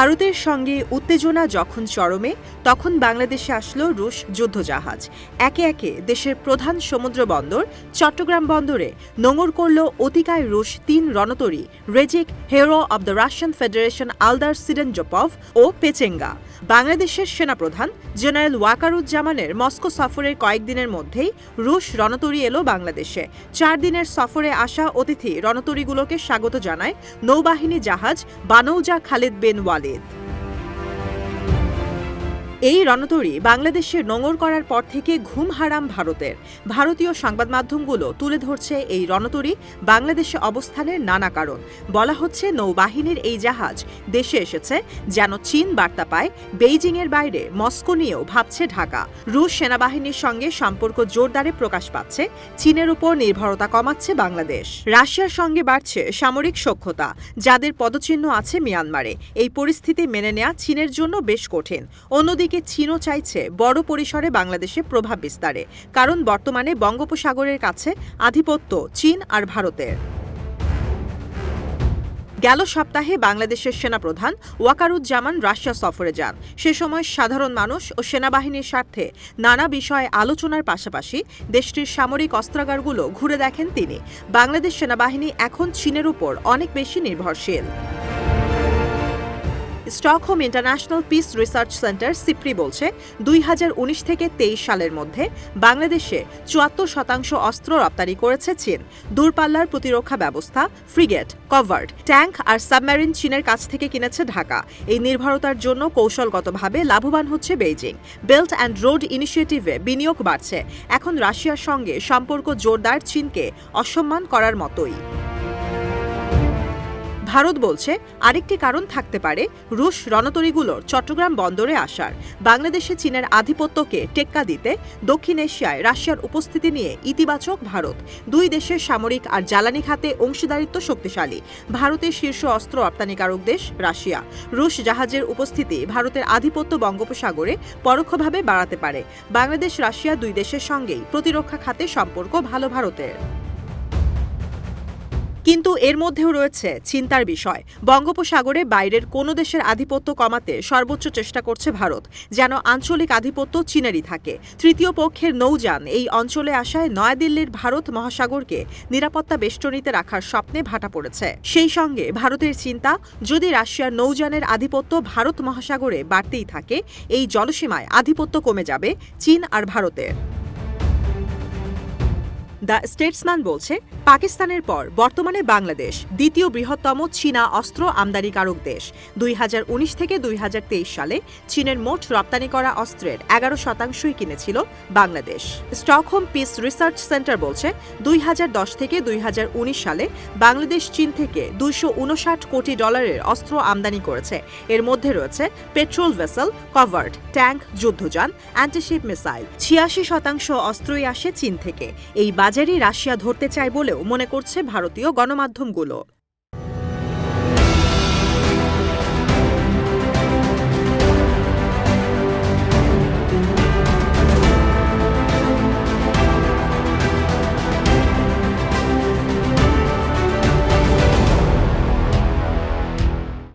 ভারতের সঙ্গে উত্তেজনা যখন চরমে, তখন বাংলাদেশে আসলো রুশ যুদ্ধজাহাজ। একে একে দেশের প্রধান সমুদ্র বন্দর চট্টগ্রাম বন্দরে নোঙর করল অতিকায় রুশ তিন রণতরী, Rezkiy hero of the Russian Federation Aldar Tsydenzhapov O Pechenga. বাংলাদেশের সেনাপ্রধান জেনারেল ওয়াকারুজ্জামানের মস্কো সফরের কয়েকদিনের মধ্যেই রুশ রণতরী এলো বাংলাদেশে। চার দিনের সফরে আসা অতিথি রণতরীগুলোকে স্বাগত জানায় নৌবাহিনী জাহাজ বানৌজা খালিদ বিন ওয়ালিদ। світ. এই রণতরী বাংলাদেশে নোঙর করার পর থেকে ঘুম হারাম ভারতের। ভারতীয় সংবাদ মাধ্যমগুলো তুলে ধরছে এই রণতরী বাংলাদেশে অবস্থানের নানা কারণ। বলা হচ্ছে, নৌবাহিনীর এই জাহাজ দেশে এসেছে, যেন চীন বার্তা পায়, বেইজিংয়ের বাইরে মস্কো নিয়েও ভাবছে ঢাকা। রুশ সেনাবাহিনীর সঙ্গে সম্পর্ক জোরদারে প্রকাশ পাচ্ছে, চীনের উপর নির্ভরতা কমাচ্ছে বাংলাদেশ। রাশিয়ার সঙ্গে বাড়ছে সামরিক সক্ষতা, যাদের পদচিহ্ন আছে মিয়ানমারে। এই পরিস্থিতি মেনে নেওয়া চীনের জন্য বেশ কঠিন। অন্যদিকে চীনও চাইছে বড় পরিসরে বাংলাদেশে প্রভাব বিস্তারে, কারণ বর্তমানে বঙ্গোপসাগরের কাছে আধিপত্য চীন আর ভারতের। গেল সপ্তাহে বাংলাদেশের সেনাপ্রধান ওয়াকারুজ্জামান রাশিয়া সফরে যান। সে সময় সাধারণ মানুষ ও সেনাবাহিনীর স্বার্থে নানা বিষয়ে আলোচনার পাশাপাশি দেশটির সামরিক অস্ত্রাগারগুলো ঘুরে দেখেন তিনি। বাংলাদেশ সেনাবাহিনী এখন চীনের উপর অনেক বেশি নির্ভরশীল। Stockholm International Peace Research centre, SIPRI বলছে, দুই হাজার উনিশ থেকে তেইশ সালের মধ্যে বাংলাদেশে চুয়াত্তর শতাংশ অস্ত্র রপ্তানি করেছে চীন। দূরপাল্লার প্রতিরক্ষা ব্যবস্থা, ফ্রিগেট, কভার্ড, ট্যাঙ্ক আর সাবমেরিন চীনের কাছ থেকে কিনেছে ঢাকা। এই নির্ভরতার জন্য কৌশলগতভাবে লাভবান হচ্ছে বেইজিং। বেল্ট অ্যান্ড রোড ইনিশিয়েটিভে বিনিয়োগ বাড়ছে। এখন রাশিয়ার সঙ্গে সম্পর্ক জোরদার চীনকে অসম্মান করার মতোই। ভারত বলছে, আরেকটি কারণ থাকতে পারে রুশ রণতরীগুলোর চট্টগ্রাম বন্দরে আসার। বাংলাদেশে চীনের আধিপত্যকে টেক্কা দিতে দক্ষিণ এশিয়ায় রাশিয়ার উপস্থিতি নিয়ে ইতিবাচক ভারত। দুই দেশের সামরিক আর জ্বালানি খাতে অংশীদারিত্ব শক্তিশালী। ভারতের শীর্ষ অস্ত্র রপ্তানিকারক দেশ রাশিয়া। রুশ জাহাজের উপস্থিতি ভারতের আধিপত্য বঙ্গোপসাগরে পরোক্ষভাবে বাড়াতে পারে। বাংলাদেশ রাশিয়া দুই দেশের সঙ্গেই প্রতিরক্ষা খাতে সম্পর্ক ভালো ভারতের। কিন্তু এর মধ্যেও রয়েছে চিন্তার বিষয়। বঙ্গোপসাগরে বাইরের কোনো দেশের আধিপত্য কমাতে সর্বোচ্চ চেষ্টা করছে ভারত, যেন আঞ্চলিক আধিপত্য চীনেরই থাকে। তৃতীয় পক্ষের নৌযান এই অঞ্চলে আসায় নয়াদিল্লির ভারত মহাসাগরকে নিরাপত্তা বেষ্টনীতে রাখার স্বপ্নে ভাটা পড়েছে। সেই সঙ্গে ভারতের চিন্তা, যদি রাশিয়ার নৌযানের আধিপত্য ভারত মহাসাগরে বাড়তেই থাকে, এই জলসীমায় আধিপত্য কমে যাবে চীন আর ভারতের। দ্য স্টেটসম্যান বলছে, পাকিস্তানের পর বর্তমানে বাংলাদেশ দ্বিতীয় বৃহত্তম চীনা অস্ত্র আমদানিকারক দেশ। দুই থেকে দুই সালে চীনের মোট রপ্তানি করা অস্ত্রের এগারো শতাংশই কিনেছিল Bangladesh. Stockholm peace research centre বলছে, দুই থেকে দুই সালে বাংলাদেশ চীন থেকে দুইশো উনষাট কোটি ডলারের অস্ত্র আমদানি করেছে। এর মধ্যে রয়েছে পেট্রোল ভেসেল, কভার্ড, ট্যাঙ্ক, যুদ্ধযান, অ্যান্টিশিপ মিসাইল। ছিয়াশি শতাংশ অস্ত্রই আসে চীন থেকে। এই রাশিয়া ধরতে চায় বলেও মনে করছে ভারতীয় গণমাধ্যমগুলো।